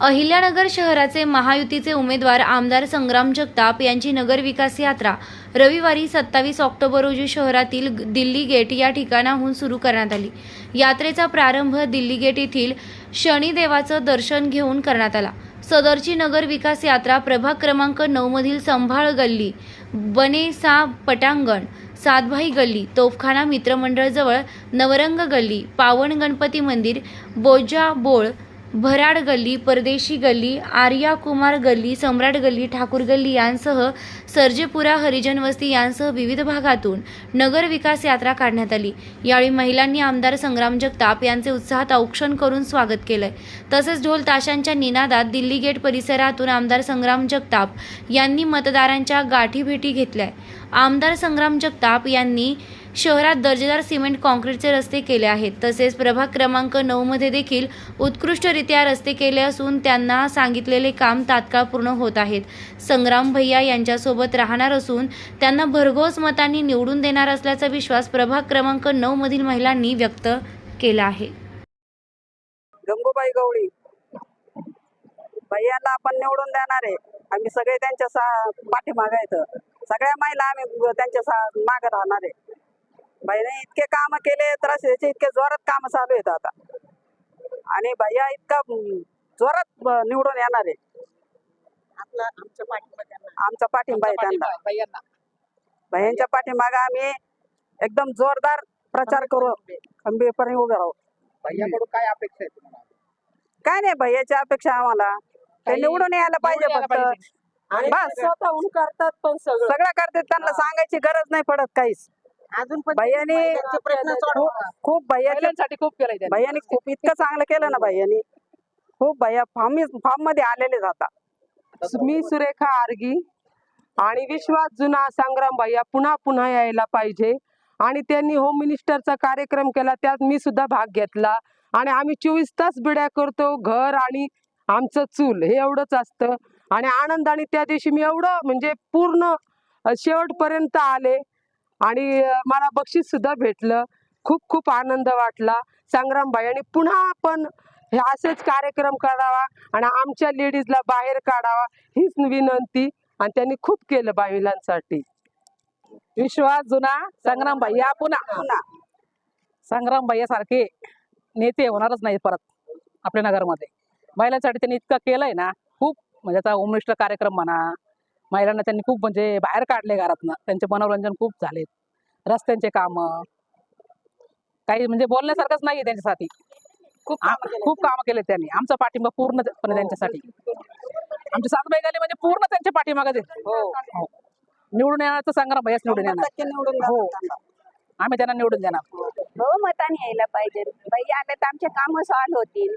अहिल्यानगर शहराचे महायुतीचे उमेदवार आमदार संग्राम जगताप यांची नगर विकास यात्रा रविवारी सत्तावीस ऑक्टोबर रोजी शहरातील दिल्ली गेट या ठिकाणाहून सुरू करण्यात आली. यात्रेचा प्रारंभ दिल्ली गेट येथील शनिदेवाचं दर्शन घेऊन करण्यात आला. सदरची नगर विकास यात्रा प्रभाग क्रमांक नऊमधील संभाळ गल्ली बनेसा पटांगण सातभाई गल्ली तोफखाना मित्रमंडळजवळ नवरंग गल्ली पावन गणपती मंदिर बोजा बोळ भराड गल्ली परदेशी गल्ली आर्या कुमार गल्ली सम्राट गल्ली ठाकूर गल्ली यांसह सर्जेपुरा हरिजन वस्ती यांसह विविध भागातून नगर विकास यात्रा काढण्यात आली. यावेळी महिलांनी आमदार संग्राम जगताप यांचे उत्साहात औक्षण करून स्वागत केलंय. तसेच ढोल ताशांच्या निनादात दिल्ली गेट परिसरातून आमदार संग्राम जगताप यांनी मतदारांच्या गाठीभेटी घेतल्याय. आमदार संग्राम जगताप यांनी शहरात दर्जेदार सिमेंट काँक्रीटचे रस्ते केले आहेत. तसेच प्रभाग क्रमांक नऊ मध्ये देखील उत्कृष्टरित्या रस्ते केले असून त्यांना सांगितलेले काम तात्काळ पूर्ण होत आहेत. संग्राम भैया यांच्यासोबत राहणार असून त्यांना भरघोस मतांनी निवडून देणार असल्याचा विश्वास प्रभाग क्रमांक नऊ मधील महिलांनी व्यक्त केला आहे. गंगूबाई गवळी. भैयाला आपण निवडून देणार आहे. आम्ही सगळे त्यांच्या सा आहेत. सगळ्या महिला आम्ही त्यांच्या मागे राहणार आहे. भैयाने इतके काम केले तर त्याचे इतके जोरात काम चालू आहेत आता. आणि भैया इतका जोरात निवडून येणार आहे. आमचा पाठिंबा आहे त्यांना. भैयांच्या पाठीमागे आम्ही एकदम जोरदार प्रचार करू खंबीरपणे उभे राहू. भैयाकडून काय अपेक्षा आहे तुम्हाला? काय नाही भैयाची अपेक्षा आम्हाला. ते काही निवडून यायला पाहिजे फक्त. बस. स्वतःहून करतात पण सगळं. सगळं करते त्यांना सांगायची गरज नाही पडत काहीच. अजून पण भैयाने प्रश्न सोडवा. खूप महिलांसाठी खूप केलंय त्यांनी. भैयाने खूप इतकं चांगलं केलं ना भैयानी. खूप भैया फार्म फार्ममध्ये आलेले जातात मी सुरेखा आरगी आणि विश्वास जुना संग्राम भैया पुन्हा पुन्हा यायला पाहिजे. आणि त्यांनी होम मिनिस्टरचा कार्यक्रम केला त्यात मी सुद्धा भाग घेतला. आणि आम्ही चोवीस तास बिड्या करतो घर आणि आमचं चूल हे एवढंच असतं. आणि आनंदाने त्या दिवशी मी एवढं म्हणजे पूर्ण अ, शेवटपर्यंत आले. आणि मला बक्षीस सुद्धा भेटलं. खूप खूप आनंद वाटला. संग्रामबाई आणि पुन्हा आपण हे असेच कार्यक्रम करावा आणि आमच्या लेडीजला बाहेर काढावा हीच विनंती आणि त्यांनी खूप केलं बाईलांसाठी. विश्वास जुना संग्राम भैया पुन्हा पुन्हा. संग्राम भैया सारखे नेते होणारच नाही परत आपल्या नगरमध्ये. महिलांसाठी त्यांनी इतकं केलंय ना खूप म्हणजे आता होमनिष्ठ कार्यक्रम म्हणा महिलांना त्यांनी खूप म्हणजे बाहेर काढले घरातनं. त्यांचे मनोरंजन खूप झालेत. रस्त्यांचे काम. काही म्हणजे बोलण्यासारखंच नाहीये त्यांच्यासाठी. खूप खूप कामं केले त्यांनी. आमचा पाठिंबा पूर्णपणे त्यांच्यासाठी. आमचे सातबाई गेले म्हणजे पूर्ण त्यांच्या पाठीमागे हो. निवडून येण्याचं संग्राम भैयाच निवडून शंभर येणार. निवडून हो. आम्ही त्यांना निवडून देणार. बहुमताने यायला पाहिजे. बाई आले तर आमचे काम सॉल्व होतील.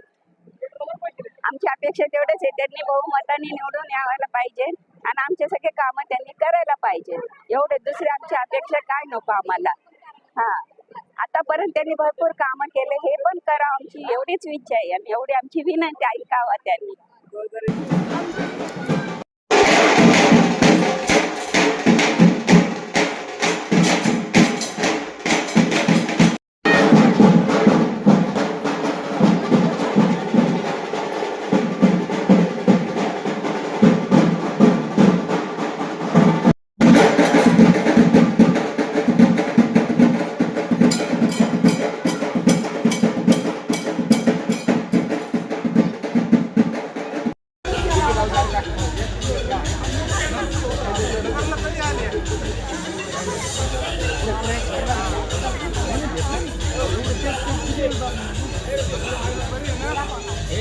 आमची अपेक्षा तेवढेच आहे. त्यांनी बहुमताने निवडून यायला पाहिजे. आणि आमचे सगळे काम त्यांनी करायला पाहिजे. एवढे दुसरे आमची अपेक्षा काय नको आम्हाला. हा. आतापर्यंत त्यांनी भरपूर कामं केले हे पण करा आमची. एवढीच इच्छा आहे आणि एवढी आमची विनंती ऐकावा त्यांनी.